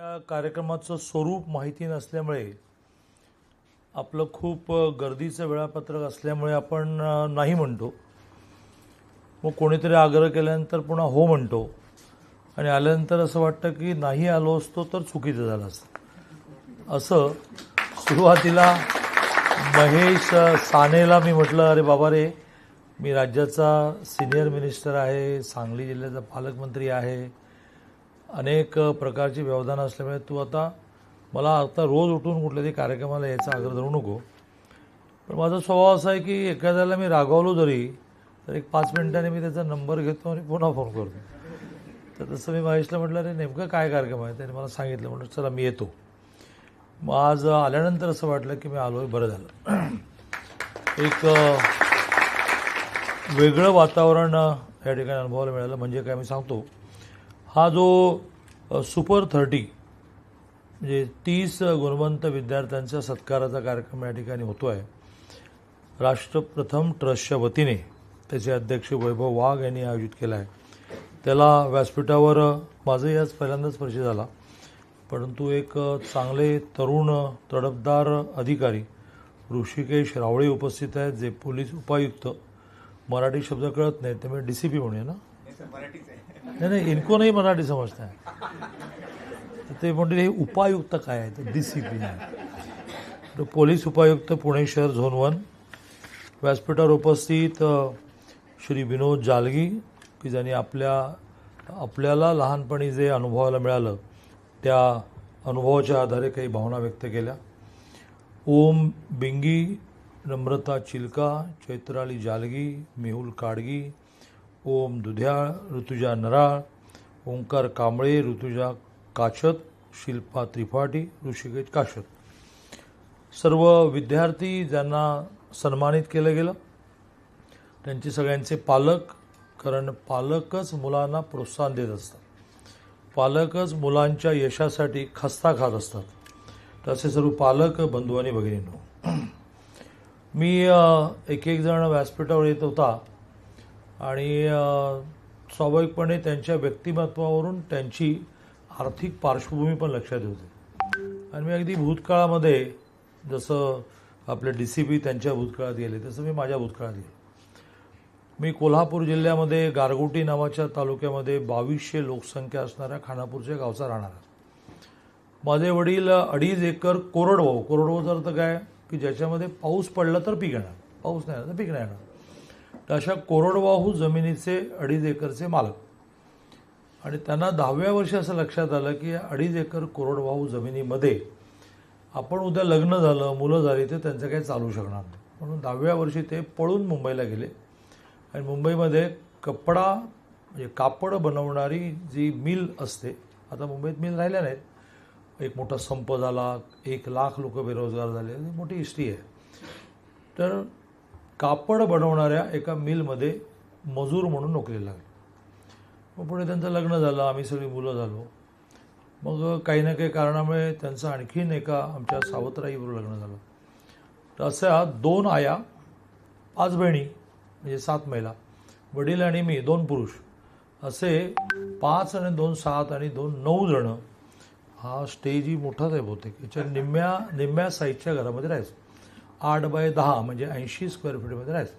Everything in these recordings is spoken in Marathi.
त्या कार्यक्रमाचं स्वरूप माहिती नसल्यामुळे आपलं खूप गर्दीचं वेळापत्रक असल्यामुळे आपण नाही म्हणतो. मग कोणीतरी आग्रह केल्यानंतर पुन्हा हो म्हणतो. आणि आल्यानंतर असं वाटतं की नाही आलो असतो तर चुकीचं झालं असतं. असं सुरुवातीला महेश सानेला मी म्हटलं अरे बाबा रे मी राज्याचा सिनियर मिनिस्टर आहे सांगली जिल्ह्याचा पालकमंत्री आहे अनेक प्रकारची व्यवधानं असल्यामुळे तू आता मला आता रोज उठून कुठल्या तरी कार्यक्रमाला यायचा आग्रह धरू नको. पण माझा स्वभाव असा आहे की एखाद्याला मी रागावलो जरी तर एक पाच मिनिटांनी मी त्याचा नंबर घेतो आणि पुन्हा फोन करतो. तर तसं मी महेशला म्हटलं अरे नेमकं काय कार्यक्रम आहे? त्याने मला सांगितलं म्हटलं चला मी येतो. मग आज आल्यानंतर असं वाटलं की मी आलो आहे बरं झालं. एक वेगळं वातावरण या ठिकाणी अनुभवायला मिळालं. म्हणजे काय मी सांगतो हा जो सुपर थर्टी म्हणजे तीस गुणवंत विद्यार्थ्यांच्या सत्काराचा कार्यक्रम या ठिकाणी होतो आहे राष्ट्रप्रथम ट्रस्टच्या वतीने त्याचे अध्यक्ष वैभव वाघ यांनी आयोजित केला आहे त्याला व्यासपीठावर माझंही आज पहिल्यांदाच परिचय झाला. परंतु एक चांगले तरुण तडफदार अधिकारी ऋषिकेश रावळे उपस्थित आहेत जे पोलीस उपायुक्त. मराठी शब्द कळत नाही त्यामुळे डी सी पी म्हणूया ना? नाही नाही इनको नाही मराठी समजता तर ते म्हणते हे उपायुक्त काय आहे? तर डी सी पी आहे पोलीस उपायुक्त पुणे शहर झोन वन. व्यासपीठावर उपस्थित श्री विनोद जालगी की ज्यांनी आपल्या आपल्याला लहानपणी जे अनुभवायला मिळालं त्या अनुभवाच्या आधारे काही भावना व्यक्त केल्या. ओम बिंगी नम्रता चिलका चैत्राली जालगी मेहुल काडगी ओम दुध्याळ ऋतुजा नराळ ओंकार कांबळे ऋतुजा काछत शिल्पा त्रिपाठी ऋषिकेश काशत सर्व विद्यार्थी ज्यांना सन्मानित केलं गेलं त्यांचे सगळ्यांचे पालक कारण पालकच मुलांना प्रोत्साहन देत असतात. पालकच मुलांच्या यशासाठी खस्ता खात असतात. तसे सर्व पालक बंधू आणि भगिनींनो. मी एक एक जण व्यासपीठावर येत होता. आणि स्वाभाविकपणे त्यांच्या व्यक्तिमत्वावरून त्यांची आर्थिक पार्श्वभूमी पण लक्षात होते आणि मी अगदी भूतकाळामध्ये जसं आपले डी सी पी त्यांच्या भूतकाळात गेले तसं मी माझ्या भूतकाळात गेले. मी कोल्हापूर जिल्ह्यामध्ये गारगोटी नावाच्या तालुक्यामध्ये बावीसशे लोकसंख्या असणाऱ्या खानापूरच्या गावचा राहणार आहे. माझे वडील अडीच एकर कोरडवाहू कोरडवाहूचा अर्थ काय की ज्याच्यामध्ये पाऊस पडला तर पीक येणार. पाऊस नाही येणार तर पीक नाही येणार. अशा कोरडवाहू जमिनीचे अडीच एकरचे मालक. आणि त्यांना दहाव्या वर्षी असं लक्षात आलं की अडीच एकर कोरडवाहू जमिनीमध्ये आपण उद्या लग्न झालं मुलं झाली तर त्यांचं काही चालू शकणार नाही. म्हणून दहाव्या वर्षी ते पळून मुंबईला गेले. आणि मुंबईमध्ये कपडा म्हणजे कापड बनवणारी जी मिल असते आता मुंबईत मिल राहिल्या नाहीत. एक मोठा संप झाला एक लाख लोक बेरोजगार झाले मोठी हिस्ट्री आहे. तर कापड बनवणाऱ्या एका मिलमध्ये मजूर म्हणून नोकरीला लागले. मग पुढे त्यांचं लग्न झालं आम्ही सगळी मुलं झालो. मग काही ना काही कारणामुळे त्यांचं आणखीन एका आमच्या सावत्राईबरोबर लग्न झालं. तर अशा दोन आया पाच बहिणी म्हणजे सात महिला वडील आणि मी दोन पुरुष असे पाच आणि दोन सात आणि दोन नऊ जणं हा स्टेजही मोठाच आहे बहुतेक याच्या निम्म्या निम्म्या साईजच्या घरामध्ये राहायचं. आठ बाय दहा म्हणजे ऐंशी स्क्वेअर फीटमध्ये राहायचं.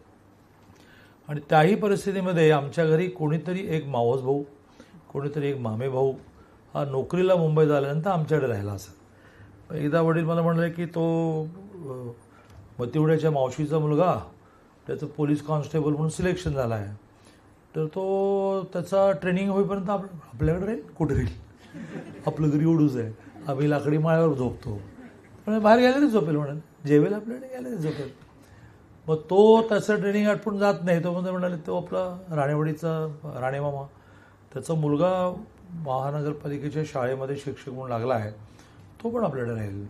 आणि त्याही परिस्थितीमध्ये आमच्या घरी कोणीतरी एक मावस भाऊ कोणीतरी एक मामे भाऊ हा नोकरीला मुंबईत आल्यानंतर आमच्याकडे राहिला असं एकदा वडील मला म्हणले की तो मतिवड्याच्या मावशीचा मुलगा त्याचं पोलीस कॉन्स्टेबल म्हणून सिलेक्शन झालं आहे तर तो त्याचा ट्रेनिंग होईपर्यंत आप आपल्याकडे राहील? कुठे राहील? आपलं घरी ओढूच आहे आम्ही लाकडी माळ्यावर झोपतो. पण बाहेर गेले तरी झोपेल म्हणून जेवेल आपल्याकडे गेले तरी झोपेल मग तो त्याचं ट्रेनिंग आटपून जात नाही. तो म्हणजे म्हणाले तो आपला राणेवाडीचा राणेमामा. त्याचा मुलगा महानगरपालिकेच्या शाळेमध्ये शिक्षक म्हणून लागला आहे. तो पण आपल्याकडे राहील.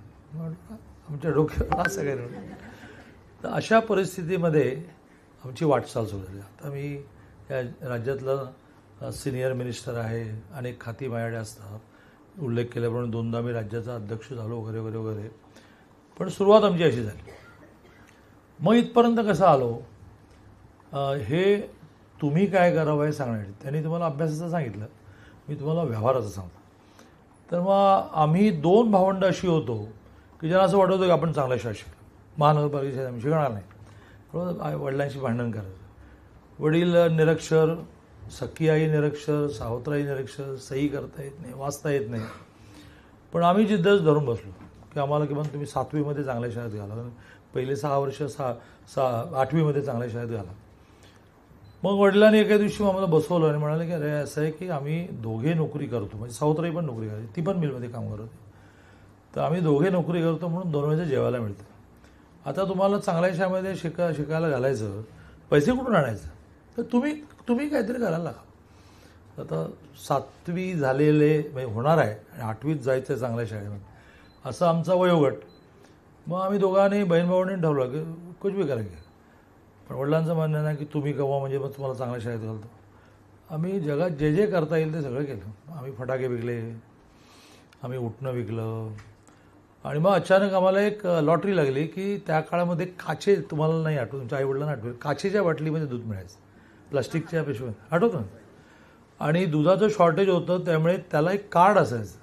आमच्या डोक्यावर असं काही तर अशा परिस्थितीमध्ये आमची वाटचाल सुरू झाली. आता मी या राज्यातला सिनियर मिनिस्टर आहे अनेक खाती माझ्याकडे असतात. उल्लेख केल्याप्रमाणे दोनदा मी राज्याचा अध्यक्ष झालो वगैरे वगैरे वगैरे. पण सुरुवात आमची अशी झाली. मग इथपर्यंत कसं आलो? हे तुम्ही काय करावं हे सांगण्यासाठी. त्यांनी तुम्हाला अभ्यासाचं सांगितलं. मी तुम्हाला व्यवहाराचं सांगतो. तर मग आम्ही दोन भावंड अशी होतो की ज्यांना असं वाटत होतं की आपण चांगल्या शाळा शिकलो महानगरपालिकेत आम्ही शिकणार नाही. म्हणून वडिलांशी भांडण करायचं. वडील निरक्षर सखी आई निरक्षर सावत्राई निरक्षर सही करता येत नाही वाचता येत नाही. पण आम्ही जिद्दच धरून बसलो. की आम्हाला किमान तुम्ही सातवीमध्ये चांगल्या शाळेत घाला. पहिले सहा वर्ष सहा सहा आठवीमध्ये चांगल्या शाळेत घाला. मग वडिलांनी एका दिवशी आम्हाला बसवलं आणि म्हणाले की अरे असं आहे की आम्ही दोघे नोकरी करतो. म्हणजे सावतराई पण नोकरी करायची ती पण मिलमध्ये काम करत. होती तर आम्ही दोघे नोकरी करतो म्हणून दोन वेळेचं जेवायला मिळतं. आता तुम्हाला चांगल्या शाळेमध्ये शिका शिकायला घालायचं पैसे कुठून आणायचं? तर तुम्ही तुम्ही काहीतरी करायला लागा. आता सातवी झालेले म्हणजे होणार आहे आणि आठवीत जायचं आहे चांगल्या शाळेमध्ये. असं आमचा वयोगट. मग आम्ही दोघांनी बहीण भावांनी ठरवलं की कुछ बी करेंगे. पण वडिलांचं म्हणणं नाही की तुम्ही कवा म्हणजे मग तुम्हाला चांगल्या शाळेत घालतो. आम्ही जगात जे जे करता येईल ते सगळं केलं. आम्ही फटाके विकले आम्ही उठणं विकलं. आणि मग अचानक आम्हाला एक लॉटरी लागली की त्या काळामध्ये काचे तुम्हाला नाही आठवत तुमच्या आईवडिलांना आठवेल काचेच्या बाटलीमध्ये म्हणजे दूध मिळायचं. प्लास्टिकच्या पिशव्या आठवतं? आणि दुधाचं शॉर्टेज होतं त्यामुळे त्याला एक कार्ड असायचं.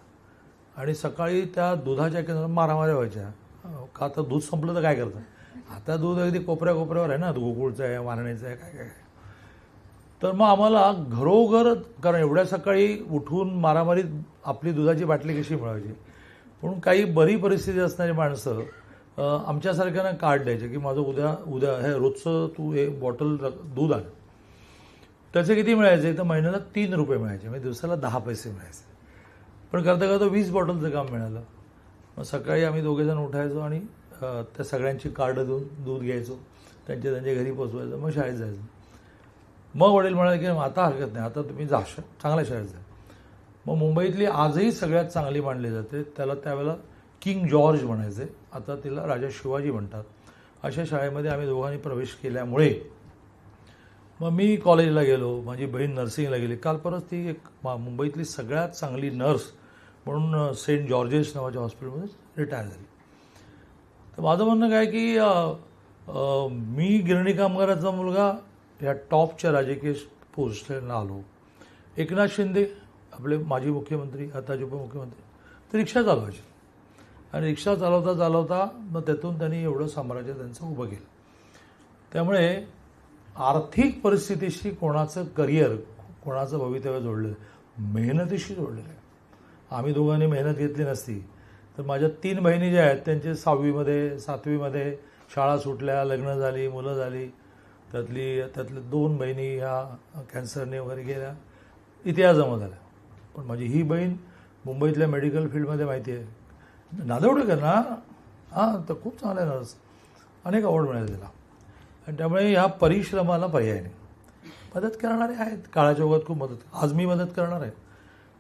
आणि सकाळी त्या दुधाच्या केंद्रात मारामाऱ्या व्हायच्या. का तर दूध संपलं तर काय करतं आता दूध अगदी कोपऱ्या कोपऱ्यावर आहे ना गोकुळचं आहे वारण्याचं आहे काय काय तर मग आम्हाला घरोघर कारण एवढ्या सकाळी उठून मारामारीत आपली दुधाची बाटली कशी मिळवायची? पण काही बरी परिस्थिती असणारी माणसं आमच्यासारख्यानं आमच्यासारख्यांना कार्ड द्यायचे की माझं उद्या उद्या हे रोजचं तू हे बॉटल दूध आण. त्याचे किती मिळायचे? तर महिन्याला तीन रुपये मिळायचे. म्हणजे दिवसाला दहा पैसे मिळायचे. पण करता करता वीस बॉटलचं काम मिळालं. मग सकाळी आम्ही दोघेजण उठायचो आणि त्या सगळ्यांची कार्ड देऊन दूध घ्यायचो. त्यांच्या त्यांच्या घरी पोचवायचं मग शाळेत जायचं. मग वडील म्हणाले की आता हरकत नाही आता तुम्ही जा श- चांगल्या शाळेत जा. मग मुंबईतली आजही सगळ्यात चांगली मानली जाते. त्याला त्यावेळेला किंग जॉर्ज म्हणायचे. आता तिला राजा शिवाजी म्हणतात. अशा शाळेमध्ये आम्ही दोघांनी प्रवेश केल्यामुळे मग मी कॉलेजला गेलो माझी बहीण नर्सिंगला गेली. काल परत ती एक मा- मुंबईतली सगळ्यात चांगली नर्स म्हणून सेंट जॉर्जेस नावाच्या हॉस्पिटलमध्ये रिटायर झाली. तर माझं म्हणणं काय की आ, आ, मी गिरणी कामगाराचा मुलगा या टॉपच्या राजकीय पोस्टला आलो. एकनाथ शिंदे आपले माजी मुख्यमंत्री आताचे उपमुख्यमंत्री ते रिक्षा चालवायचे. आणि रिक्षा चालवता चालवता मग त्यातून त्यांनी एवढं साम्राज्य त्यांचं उभं केलं. त्यामुळे आर्थिक परिस्थितीशी कोणाचं करिअर कोणाचं भवितव्य जोडलं मेहनतीशी जोडलेलं आहे. आम्ही दोघांनी मेहनत घेतली नसती. तर माझ्या तीन बहिणी ज्या आहेत त्यांचे सहावीमध्ये सातवीमध्ये शाळा सुटल्या लग्न झाली मुलं झाली. त्यातली त्यातल्या दोन बहिणी ह्या कॅन्सरने वगैरे गेल्या. इतिहास जमा झाल्या. पण माझी ही बहीण मुंबईतल्या मेडिकल फील्डमध्ये माहिती आहे. नादवडेकर ना? हां तर खूप चांगला आहे नर्स अनेक अवॉर्ड मिळाले त्याला. आणि त्यामुळे ह्या परिश्रमाला पर्याय नाही. मदत करणारे आहेत. काळाच्या ओघात खूप मदत. आज मी मदत करणार आहे.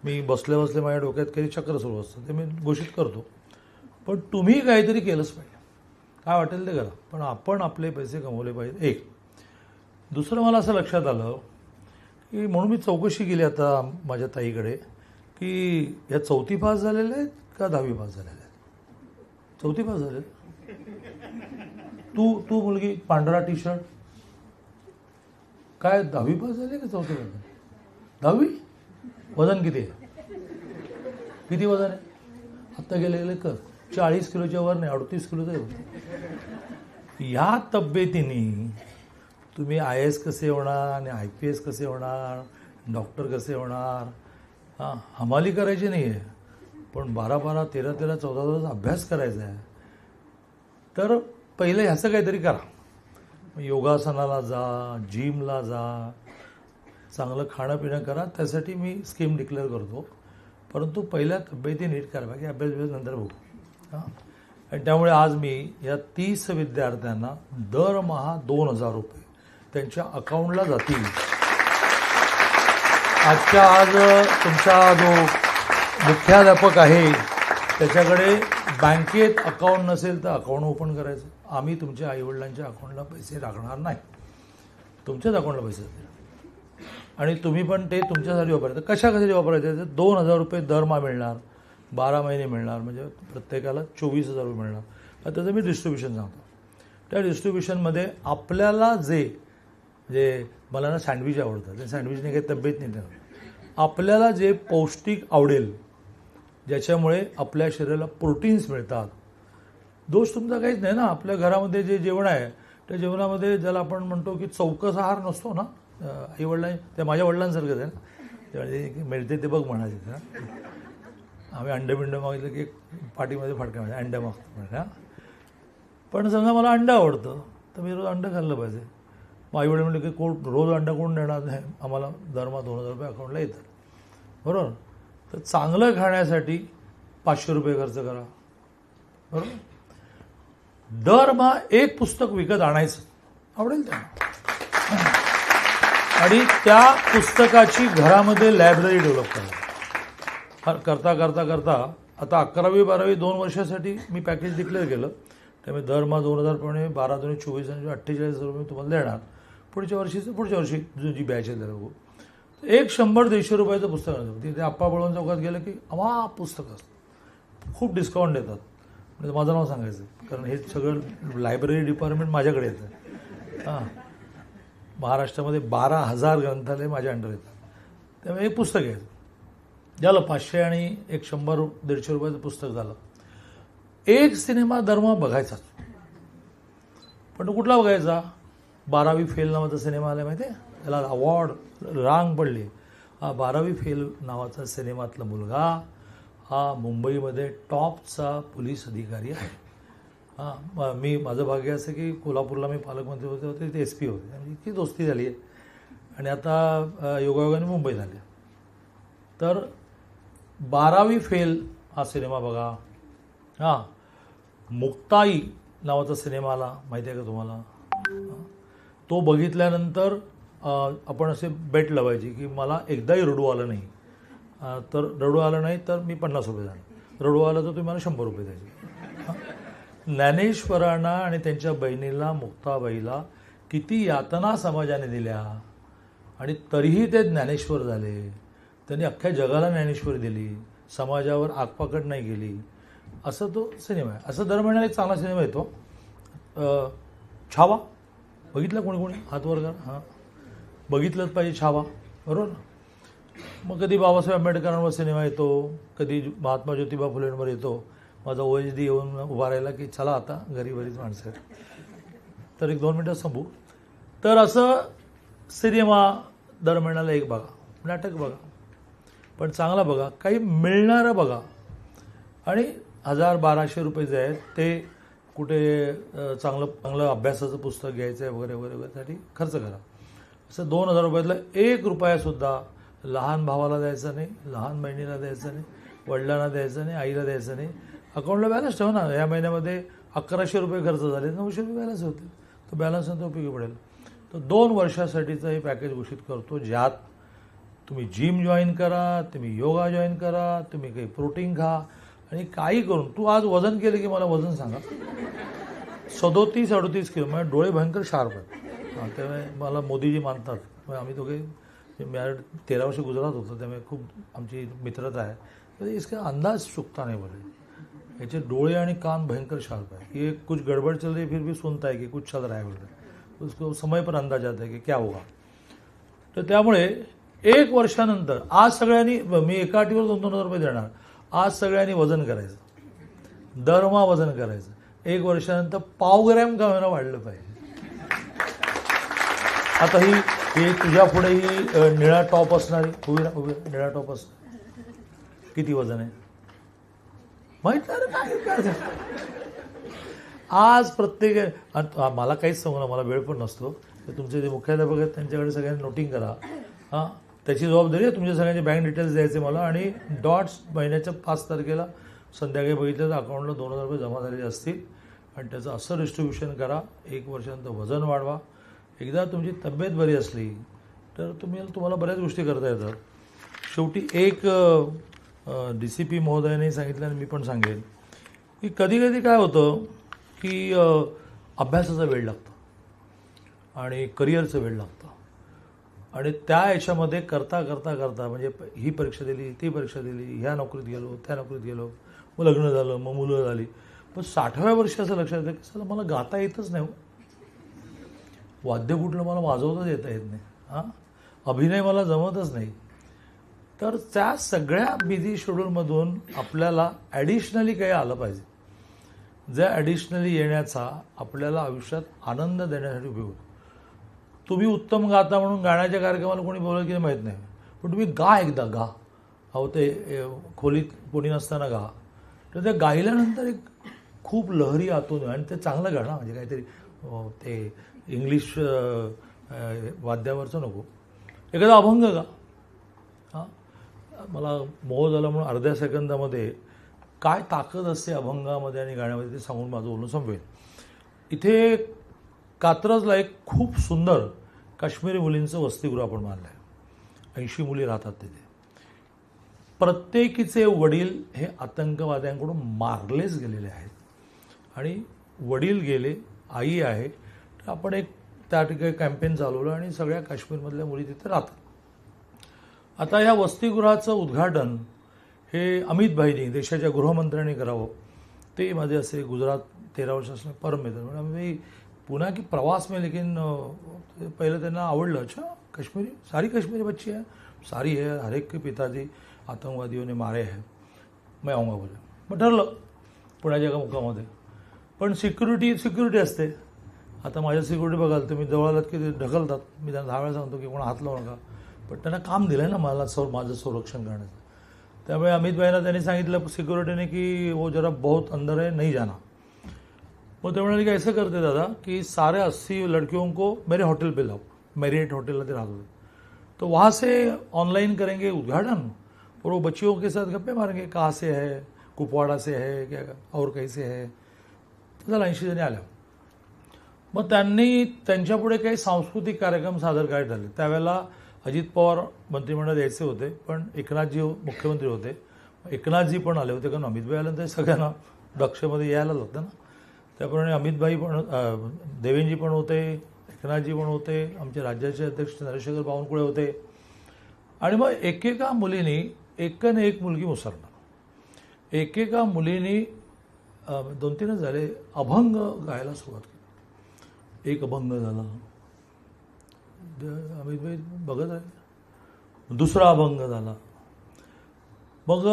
मी बसल्या बसल्या माझ्या डोक्यात काही चक्र सुरू असतं ते मी घोषित करतो. पण तुम्ही काहीतरी केलंच पाहिजे. काय वाटेल ते करा. पण आपण आपले पैसे कमवले पाहिजे एक. दुसरं मला असं लक्षात आलं की म्हणून मी चौकशी केली आता माझ्या ताईकडे की या चौथी पास झालेल्या आहेत का दहावी पास झालेल्या आहेत? चौथी पास झाले तू तू मुलगी पांढरा टी शर्ट काय दहावी पास झाली का चौथी पास झाली? दहावी? वजन किती आहे? किती वजन आहे? आत्ता गेले गेले कर. चाळीस किलोच्या वर नाही अडतीस किलोचं आहे. या तब्येतीने तुम्ही आय एस कसे होणार आणि आय पी एस कसे होणार डॉक्टर कसे होणार? हां हमाली करायची नाही आहे पण बारा बारा तेरा तेरा चौदा चौदा अभ्यास करायचा आहे. तर पहिलं ह्याचं काहीतरी करा. योगासनाला जा जिमला जा चांगलं खाणं पिणं करा त्यासाठी मी स्कीम डिक्लेअर करतो. परंतु पहिल्या तब्येती नीट करा की अभ्यास अभ्यास नंतर बघू. हां? आणि त्यामुळे आज मी या तीस विद्यार्थ्यांना दरमहा दोन हजार रुपये त्यांच्या अकाउंटला जातील. आजच्या आज तुमचा जो मुख्याध्यापक आहे त्याच्याकडे बँकेत अकाउंट नसेल तर अकाउंट ओपन करायचं. आम्ही तुमच्या आईवडिलांच्या अकाउंटला पैसे टाकणार नाही. तुमच्याच अकाउंटला पैसे जातील. आणि तुम्ही पण ते तुमच्यासाठी वापरायचं. कशा कशासाठी वापरायचं? तर दोन हजार रुपये दरमहा मिळणार बारा महिने मिळणार म्हणजे प्रत्येकाला चोवीस हजार रुपये मिळणार. त्याचं मी डिस्ट्रीब्युशन सांगतो. त्या डिस्ट्रीब्युशनमध्ये आपल्याला जे जे मला ना सँडविच आवडतं ते सँडविचने काही तब्येत नाही ठेवत आपल्याला जे पौष्टिक आवडेल ज्याच्यामुळे आपल्या शरीराला प्रोटीन्स मिळतात. दोष तुमचा काहीच नाही ना. आपल्या घरामध्ये जे जेवण आहे त्या जेवणामध्ये ज्याला आपण म्हणतो की चौकस आहार नसतो ना आई वडिलां ते माझ्या वडिलांसारखंच आहे ना त्यामुळे मिळते ते बघ म्हणायचे ना आम्ही अंडे बिंड मागितलं की पाठीमध्ये फटका म्हणजे अंडे मागतो म्हणजे पण समजा मला अंडं आवडतं तर मी रोज अंडं खाल्लं पाहिजे. मग आई वडील म्हणलं की कोण रोज अंडा कोण देणार नाही? आम्हाला दरमहा दोन हजार रुपये अकाउंटला येतात. बरोबर? तर चांगलं खाण्यासाठी पाचशे रुपये खर्च करा. बरोबर? दरमहा एक पुस्तक विकत आणायचं. आवडेल त्यांना. आणि त्या पुस्तकाची घरामध्ये लायब्ररी डेव्हलप करणार करता करता करता आता अकरावी बारावी दोन वर्षासाठी मी पॅकेज डिक्लेअर केलं. त्यामुळे दरमहा दोन हजारप्रमाणे बारा दोन चोवीस आणि अठ्ठेचाळीस हजार रुपये तुम्हाला देणार. पुढच्या वर्षीचं पुढच्या वर्षी जी बॅच आहे त्याला एक शंभर दीडशे रुपयाचं पुस्तक असतं. तिथे आप्पा बळवंत चौकात गेलं की अमा पुस्तक असतं. खूप डिस्काउंट देतात. म्हणजे माझं नाव सांगायचं कारण हे सगळं लायब्ररी डिपार्टमेंट माझ्याकडे येतं. हां. महाराष्ट्रामध्ये बारा हजार ग्रंथालय माझ्या अंडर येतात. त्यामुळे एक पुस्तक आहे. झालं पाचशे आणि एक शंभर दीडशे रुपयाचं पुस्तक झालं. एक सिनेमा धर्म बघायचाच पण तो कुठला बघायचा? बारावी फेल नावाचा सिनेमा आला माहिती आहे त्याला अवॉर्ड रांग पडली. हा बारावी फेल नावाचा सिनेमातला मुलगा हा मुंबईमध्ये टॉपचा पोलीस अधिकारी आहे. हां मी माझं भाग्य असं की कोल्हापूरला मी पालकमंत्री होते होते ते एस पी होते. आणि इतकी दोस्ती झाली. आहे आणि आता योगायोगाने मुंबई आले तर बारावी फेल हा सिनेमा बघा. हां मुक्ताई नावाचा सिनेमा आला. माहिती आहे का तुम्हाला? तो बघितल्यानंतर आपण असे बेट लावायची की मला एकदाही रडू आलं नाही. तर रडू आलं नाही तर मी पन्नास रुपये जाणार रडू आलं तर तुम्ही मला शंभर रुपये द्यायचे. ज्ञानेश्वरांना आणि त्यांच्या बहिणीला मुक्ताबाईला किती यातना समाजाने दिल्या. आणि तरीही ते ज्ञानेश्वर झाले. त्यांनी अख्ख्या जगाला ज्ञानेश्वरी दिली. समाजावर आगपाकड नाही गेली. असं तो सिनेमा आहे. असं दर महिन्याला एक चांगला सिनेमा येतो. छावा. बघितलं कोणी कोणी? हातवर करा. हां. बघितलंच पाहिजे छावा. बरोबर ना? मग कधी बाबासाहेब आंबेडकरांवर सिनेमा येतो. कधी महात्मा ज्योतिबा फुलेंवर येतो. माझा ओ एच डी येऊन उभा राहिला की चला आता घरी बरीच माणसं. आहेत तर एक दोन मिनटं संपू तर असं सिनेमा दर महिन्याला एक बघा नाटक बघा. पण चांगला बघा काही मिळणारं बघा. आणि हजार बाराशे रुपये जे आहेत ते कुठे चांगलं चांगलं अभ्यासाचं पुस्तक घ्यायचं आहे वगैरे वगैरे वगैरेसाठी खर्च करा. असं दोन हजार रुपयातला एक रुपयासुद्धा लहान भावाला द्यायचा नाही लहान बहिणीला द्यायचं नाही वडिलांना द्यायचं नाही आईला द्यायचं नाही. अकाउंटला बॅलन्स ठेवा ना या महिन्यामध्ये अकराशे रुपये खर्च झाले नऊशे रुपये बॅलन्स होते. तो बॅलन्स नंतर उपयोगी पडेल. तर दोन वर्षासाठीचं हे पॅकेज घोषित करतो ज्यात तुम्ही जिम जॉईन करा तुम्ही योगा जॉईन करा तुम्ही काही प्रोटीन खा आणि काही करून. तू आज वजन केलं की मला वजन सांगा. सदोतीस अडोतीस किलो. म्हणजे डोळे भयंकर शार्प आहेत. त्यामुळे मला मोदीजी मानतात. आम्ही दोघे मॅरिड तेरा वर्ष गुजरात होतो त्यामुळे खूप आमची मित्रता आहे. तर इसका अंदाज चुकता नाही बोले. याचे डोळे आणि कान भयंकर शार्प है ये कुछ गड़बड़ चल रही है फिर भी सुनता है की कुछ चल रहा है बोल उसको समय पर अंदाज आता है की क्या होगा तर त्यामुळे एक वर्षानंतर आज सगळ्यांनी मी एका अटीवर दोन दोन हजार रुपये देणार. आज सगळ्यांनी वजन करायचं. दरमहा वजन करायचं. एक वर्षानंतर पाव ग्रॅम का होईना वाढलं पाहिजे. आता ही ही तुझ्या पुढे ही निळा टॉप असणारी उभी निळा टॉप असणार. किती वजन आहे? माहीत नाही काय काय आज प्रत्येक मला काहीच सांगू ना मला वेळ पण नसतो. तर तुमचे जे मुख्याध्यापक आहेत त्यांच्याकडे सगळ्यांनी नोटिंग करा. हां? त्याची जबाबदारी आहे तुमच्या सगळ्यांचे बँक डिटेल्स द्यायचे मला आणि डॉट्स महिन्याच्या पाच तारखेला संध्याकाळी बघितलं तर अकाउंटला दोन हजार रुपये जमा झालेले असतील. आणि त्याचं असं डिस्ट्रीब्युशन करा एक वर्षानंतर वजन वाढवा. एकदा तुमची तब्येत बरी असली तर तुम्ही तुम्हाला बऱ्याच गोष्टी करता येतात. शेवटी एक डी सी पी महोदयाने सांगितलं आणि मी पण सांगेन की कधी कधी काय होतं की अभ्यासाचा वेळ लागतो आणि करिअरचं वेळ लागतं. आणि त्या याच्यामध्ये करता करता करता म्हणजे ही परीक्षा दिली ती परीक्षा दिली ह्या नोकरीत गेलो त्या नोकरीत गेलो मग लग्न झालं मग मुलं झाली. पण साठव्या वर्षी असं लक्षात येतं की चला मला गाता येतच नाही हो. वाद्य कुठलं मला वाजवताच येता येत नाही. हां? अभिनय मला जमतच नाही. तर त्या सगळ्या बिझी शेड्यूलमधून आपल्याला ॲडिशनली काही आलं पाहिजे. जे ॲडिशनली येण्याचा आपल्याला आयुष्यात आनंद देण्यासाठी उपयोग होतो. तुम्ही उत्तम गाता म्हणून गाण्याच्या कार्यक्रमाला कोणी बोललं की नाही माहीत नाही. पण तुम्ही गा एकदा गा. अहो ते खोलीत कोणी नसताना गा. तर ते गायल्यानंतर एक खूप लहरी आतून आणि ते चांगलं गाणं म्हणजे काहीतरी ते इंग्लिश वाद्यावरचं नको. एखादा अभंग गा. हां? मला मोह झाला म्हणून अर्ध्या सेकंदामध्ये काय ताकद असते अभंगामध्ये आणि गाण्यामध्ये ते सांगून माझं बोलणं संपवेल इथे कात्रजला एक खूप सुंदर काश्मीरी मुलींचं वसतिगृह आपण मानलं आहे ऐंशी मुली राहतात तिथे. प्रत्येकीचे वडील हे आतंकवाद्यांकडून मारलेच गेलेले आहेत. आणि वडील गेले आई आहे तर आपण एक त्या ठिकाणी कॅम्पेन चालवलं आणि सगळ्या काश्मीरमधल्या मुली तिथे राहतात. आता या वसतिगृहाचं उद्घाटन हे अमित भाईनी देशाच्या गृहमंत्र्यांनी करावं. ते माझे असे गुजरात तेरा वर्ष असणे परम येतात म्हणजे मी पुन्हा की प्रवास में लेकिन पहिलं त्यांना आवडलं. अच्छा कश्मीरी सारी कश्मीरी बच्ची आहे. सारी है हर एक के पिताजी आतंकवादियों ने मारे आहे मैं आऊंगा बोले मग ठरलं पुण्याच्या एका मुक्कामध्ये पण सिक्युरिटी सिक्युरिटी असते. आता माझ्या सिक्युरिटी बघाल तुम्ही जवळ आलात की ते ढकलतात. मी त्यांना दहा वेळा सांगतो की कोण हात लावू नका. पण त्यांना काम दिलं आहे ना मला सर माझं संरक्षण करण्याचं. त्यामुळे अमित भाईला त्यांनी सांगितलं सिक्युरिटीने की वो जरा बहुत अंदर है नहीं जाना वो ते म्हणाले की करते दादा कि सारे अस्सी लड़कियों को मेरे होटल पे लाओ. मेरिएट होटल ते राहत होते. तो वहाँ से ऑनलाइन करेंगे उद्घाटन और वो बच्चियों के साथ गप्पे मारेंगे कहाँ से है? कुपवाड़ा से है? क्या और कैसे है? त्याला ऐंशी जणी आल्या. मग त्यांनी त्यांच्यापुढे काही सांस्कृतिक कार्यक्रम सादर करायचे झाले त्यावेळेला अजित पवार मंत्रिमंडळ द्यायचे होते पण एकनाथजी मुख्यमंत्री होते. एकनाथजी पण आले होते कारण अमितभाई आल्यानंतर सगळ्यांना दक्षमध्ये यायला लागतं ना. त्याप्रमाणे अमितभाई पण देवेंजी पण होते एकनाथजी पण होते आमचे राज्याचे अध्यक्ष चंद्रशेखर बावनकुळे होते. आणि मग एकेका मुलीनी एकन एक मुलगी मुसळणार एकेका मुलीनी दोन तीनच झाले अभंग गायला सुरुवात केली. एक अभंग झाला अमितभाई बघत आहे. दुसरा अभंग झाला. मग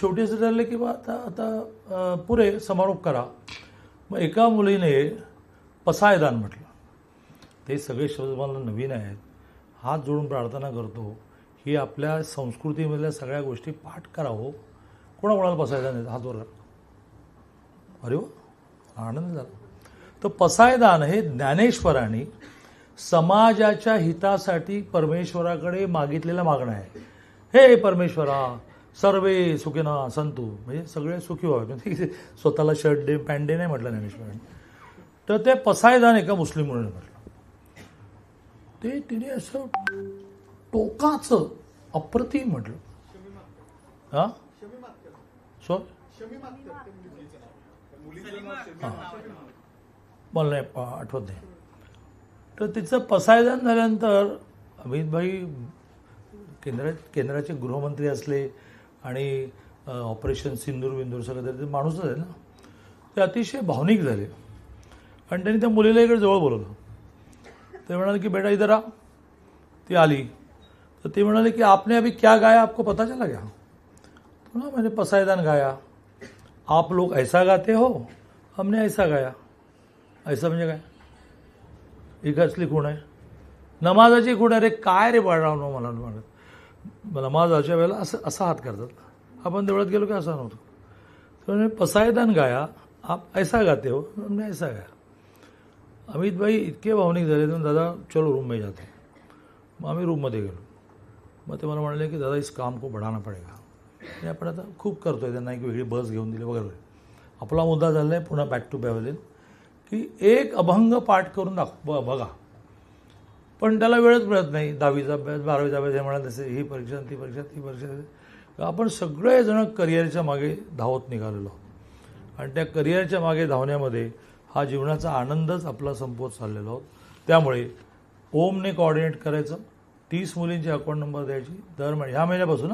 शेवटी असं ठरलं की बा आता आता पुरे समारोप करा. मग एका मुलीने पसायदान म्हटलं. ते सगळे शब्द मला नवीन आहेत. हात जोडून प्रार्थना करतो. ही आपल्या संस्कृतीमधल्या सगळ्या गोष्टी पाठ करावं हो. कोणाकोणाला पसायदान येतं हात वर अरे वा आनंद झाला. तर पसायदान हे ज्ञानेश्वरांनी समाजाच्या हितासाठी परमेश्वराकडे मागितलेलं मागणं आहे. हे परमेश्वरा सर्वे सुखिना संतू. म्हणजे सगळे सुखी व्हावे. म्हणजे स्वतःला शर्ट डे पॅन्ट डे नाही म्हटलं ज्ञानेश्वरांनी. तर ते पसायदान एका मुस्लिम मुलीने म्हटलं. ते तिने असं टोकाचं अप्रतिम म्हटलं. हा? सो? मला नाही प- आठवत नाही. तर तिचं पसायदान झाल्यानंतर अमितभाई केंद्र केंद्राचे गृहमंत्री असले आणि ऑपरेशन सिंदूर बिंदूर सगळं तर ते माणूसच आहे ना. ते अतिशय भावनिक झाले. आणि त्यांनी त्या मुलीला इकडे जवळ बोलवलं. ते म्हणाले की बेटा इधर आ ती आली. तर ते म्हणाले की आपने अभी क्या गाया? आपको पता चला क्या? ना मैंने पसायदान गाया. आप लोग ऐसा गाते हो हमने ऐसा गाया. ऐसा म्हणजे काय? ही कसली खूण आहे. नमाजाची खूण आहे. रे काय रे बाळराव मला म्हणत. नमाजाच्या वेळेला असं असा हात करतात. आपण देवळात गेलो की असा नव्हतो. तर पसायदान गाया आप ऐसा गाते हो हमने ऐसा गाया. अमित भाई इतके भावनिक झाले तर दादा चलो रूम में जाते. मग आम्ही रूममध्ये गेलो. मग ते मला म्हणाले की दादा इस काम को बढ़ाना पडेगा. आणि आपण आता खूप करतोय. त्यांना एक वेगळी बस घेऊन दिली वगैरे आपला मुद्दा झाला आहे पुन्हा बॅक टू पॅव्हलियन की एक अभंग पाठ करून दाख ब- बघा. पण त्याला वेळच मिळत नाही. दहावीचा अभ्यास बारावीचा अभ्यास हे म्हणाल तसे ही परीक्षा ती परीक्षा ती परीक्षा. आपण सगळेजण करिअरच्या मागे धावत निघालेलो आहोत. आणि त्या करिअरच्या मागे धावण्यामध्ये हा जीवनाचा आनंदच आपला संपवत चाललेला आहोत. त्यामुळे ओमने कोऑर्डिनेट करायचं. तीस मुलींचे अकाउंट नंबर द्यायची. दर महिन्या ह्या महिन्यापासून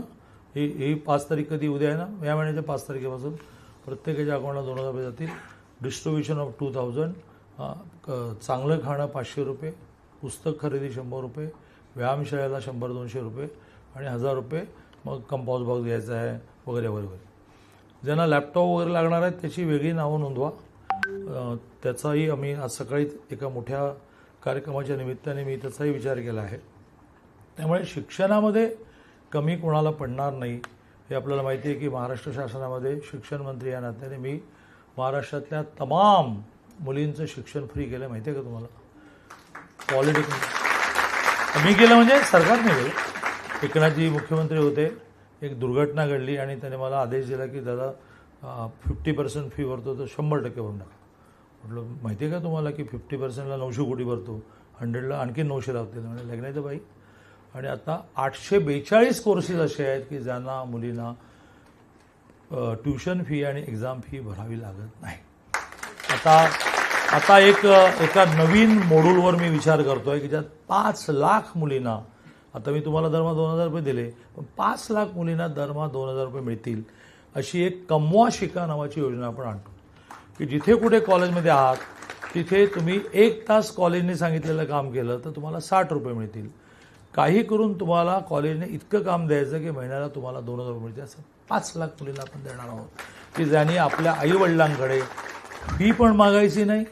ही ही पाच तारीख कधी उद्या आहे ना? या महिन्याच्या पाच तारखेपासून प्रत्येकाच्या अकाउंटला दोन हजार रुपये जातील. डिस्ट्रीब्युशन ऑफ टू थाउजंड चांगलं खाणं पाचशे रुपये पुस्तक खरेदी शंभर रुपये व्यायामशाळेला शंभर दोनशे रुपये आणि हजार रुपये मग कंपाऊस बॉक्स द्यायचा आहे वगैरे वगैरे वगैरे. ज्यांना लॅपटॉप वगैरे लागणार आहेत त्याची वेगळी नावं नोंदवा. त्याचाही आम्ही आज सकाळी एका मोठ्या कार्यक्रमाच्या निमित्ताने मी त्याचाही विचार केला आहे. त्यामुळे शिक्षणामध्ये कमी कोणाला पडणार नाही हे आपल्याला माहिती आहे की महाराष्ट्र शासनामध्ये शिक्षण मंत्री या नात्याने मी महाराष्ट्रातल्या तमाम मुलींचं शिक्षण फ्री केलं माहिती आहे का तुम्हाला? पॉलिटेक्निक मी केलं म्हणजे सरकारने केलं. एकनाथजी मुख्यमंत्री होते एक दुर्घटना घडली आणि त्याने मला आदेश दिला की दादा फिफ्टी पर्सेंट फी भरतो तर शंभर टक्के भरून टाका. म्हटलं माहिती आहे का तुम्हाला की फिफ्टी पर्सेंटला नऊशे कोटी भरतो? हंड्रेडला आणखी नऊशे लावतील. म्हणजे लग्नाचं बाई. आणि आता आठशे बेचाळीस कोर्सेस असे आहेत की ज्यांना मुलींना ट्युशन फी आणि एक्झाम फी भरावी लागत नाही. आता आता एक एका नवीन मॉड्यूलवर मी विचार करतोय की ज्यात पाच लाख मुलींना आता मी तुम्हाला दरमहा दोन हजार रुपये दिले पण पाच लाख मुलींना दरमहा दोन हजार रुपये मिळतील अशी एक कमवा शिका नावाची योजना आपण आणतो. की जिथे कुठे कॉलेजमध्ये आहात तिथे तुम्ही एक तास कॉलेजने सांगितलेलं काम केलं तर तुम्हाला साठ रुपये मिळतील. काही करून तुम्हाला कॉलेजने इतकं काम द्यायचं की महिन्याला तुम्हाला दोन हजार रुपये असं पाच लाख मुलींना आपण देणार आहोत. की ज्यांनी आपल्या आईवडिलांकडे फी पण मागायची नाही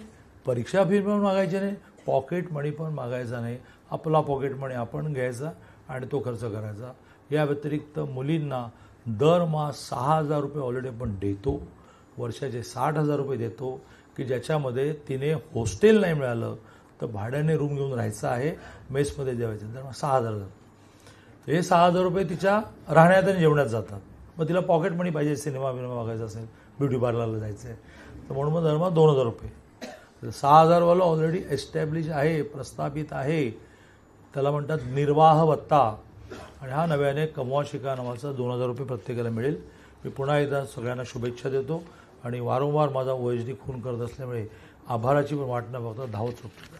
परीक्षा फी पण मागायची नाही पॉकेट मनी पण मागायचा नाही. आपला पॉकेट मनी आपण घ्यायचा आणि तो खर्च करायचा. या व्यतिरिक्त मुलींना दरमहा सहा हजार रुपये ऑलरेडी आपण देतो. वर्षाचे साठ हजार रुपये देतो की ज्याच्यामध्ये तिने हॉस्टेल नाही मिळालं तर भाड्याने रूम घेऊन राहायचं आहे मेसमध्ये जेवायचं तर सहा हजार जातात हे सहा हजार रुपये तिच्या राहण्यात आणि जेवणात जातात. मग तिला पॉकेट मनी पाहिजे सिनेमा बिनेमा बघायचा असेल ब्युटी पार्लरला जायचं आहे तर म्हणून मग दरमहा दोन हजार रुपये. सहा हजारवालं ऑलरेडी एस्टॅब्लिश आहे प्रस्थापित आहे. त्याला म्हणतात निर्वाह भत्ता आणि हा नव्याने कमवा शिका नावाचा दोन हजार रुपये प्रत्येकाला मिळेल. मी पुन्हा एकदा सगळ्यांना शुभेच्छा देतो. आणि वारंवार माझा ओ एच डी खून करत असल्यामुळे आभाराची पण वाट न धावत सुटतो